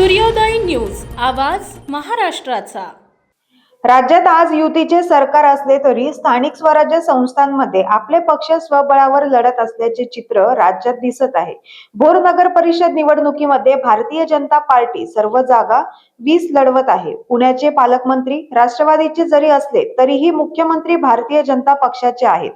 सूर्योदय न्यूज आवाज महाराष्ट्राचा. राज्यात आज युतीचे सरकार असले तरी स्थानिक स्वराज्य संस्थांमध्ये आपले पक्ष स्वबळावर लढत असल्याचे चित्र राज्यात दिसत आहे. भोर नगर परिषद निवडणुकीमध्ये भारतीय जनता पार्टी सर्व जागा वीस लढवत आहे. पुण्याचे पालकमंत्री राष्ट्रवादीचे जरी असले तरीही मुख्यमंत्री भारतीय जनता पक्षाचे आहेत.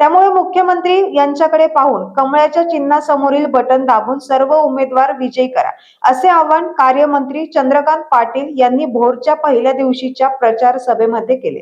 त्यामुळे मुख्यमंत्री यांच्याकडे पाहून कमळाच्या चिन्हासमोरील बटन दाबून सर्व उमेदवार विजयी करा असे आवाहन कार्यमंत्री चंद्रकांत पाटील यांनी भोरच्या पहिल्या दिवशीच्या प्रचार सभेमध्ये केले.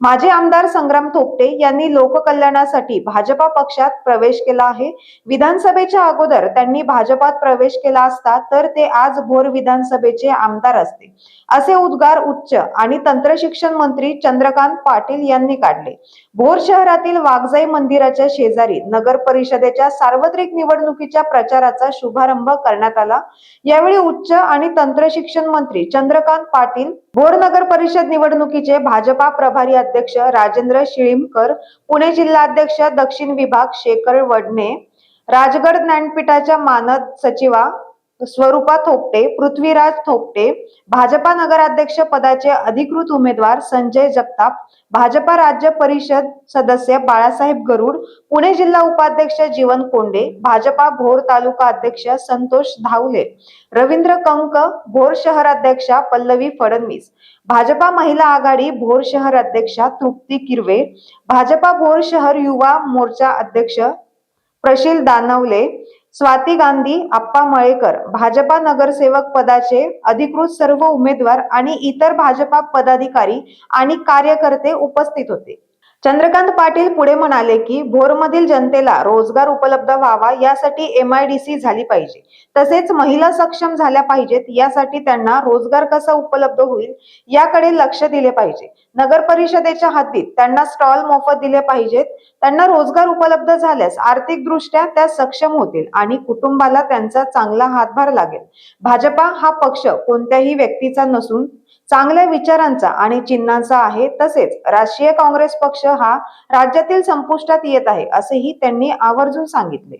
माजी आमदार संग्राम थोपटे यांनी लोककल्याणासाठी भाजपा पक्षात प्रवेश केला आहे. विधानसभेच्या अगोदर त्यांनी भाजपात प्रवेश केला असता तर ते आज भोर विधानसभेचे आमदार असते. असे उद्गार उच्च आणि तंत्रशिक्षण मंत्री चंद्रकांत पाटील यांनी काढले. भोर शहरातील वाघजाई मंदिराच्या शेजारी नगर परिषदेच्या सार्वत्रिक निवडणुकीच्या प्रचाराचा शुभारंभ करण्यात आला. यावेळी उच्च आणि तंत्रशिक्षण मंत्री चंद्रकांत पाटील भोर नगर परिषद निवडणुकीचे भाजपा प्रभारी अध्यक्ष राजेंद्र शिळीमकर पुणे जिल्हाध्यक्ष दक्षिण विभाग शेखर वडणे राजगड ज्ञानपीठाच्या मानद सचिवा स्वरूपा थोपटे पृथ्वीराज थोपटे भाजपा नगराध्यक्ष पदाचे अधिकृत उमेदवार संजय जगताप भाजपा राज्य परिषद सदस्य बाळासाहेब गरुड पुणे जिल्हा उपाध्यक्ष जीवन कोंडे भाजपा भोर तालुका अध्यक्ष संतोष धावले रवींद्र कंक भोर शहराध्यक्षा पल्लवी फडणवीस भाजपा महिला आघाडी भोर शहर अध्यक्षा तृप्ती किरवे भाजपा भोर शहर युवा मोर्चा अध्यक्ष प्रशील दानवले स्वाती गांधी आप्पा मळेकर भाजपा नगरसेवक पदाचे अधिकृत सर्व उमेदवार आणि इतर भाजपा पदाधिकारी आणि कार्यकर्ते उपस्थित होते. चंद्रकांत पाटील पुढे म्हणाले की भोरमधील जनतेला रोजगार उपलब्ध व्हावा यासाठी एम आय डी सी झाली पाहिजे. तसेच महिला सक्षम झाल्या पाहिजेत यासाठी त्यांना रोजगार कसा उपलब्ध होईल याकडे लक्ष दिले पाहिजे. नगर परिषदेच्या हद्दीत त्यांना स्टॉल मोफत दिले पाहिजेत. त्यांना रोजगार उपलब्ध झाल्यास आर्थिकदृष्ट्या त्या सक्षम होतील आणि कुटुंबाला त्यांचा चांगला हातभार लागेल. भाजपा हा पक्ष कोणत्याही व्यक्तीचा नसून चांगल्या विचारांचा आणि चिन्हांचा आहे. तसेच राष्ट्रीय काँग्रेस पक्ष हा राज्यातील संपुष्टात येत आहे असेही त्यांनी आवर्जून सांगितले.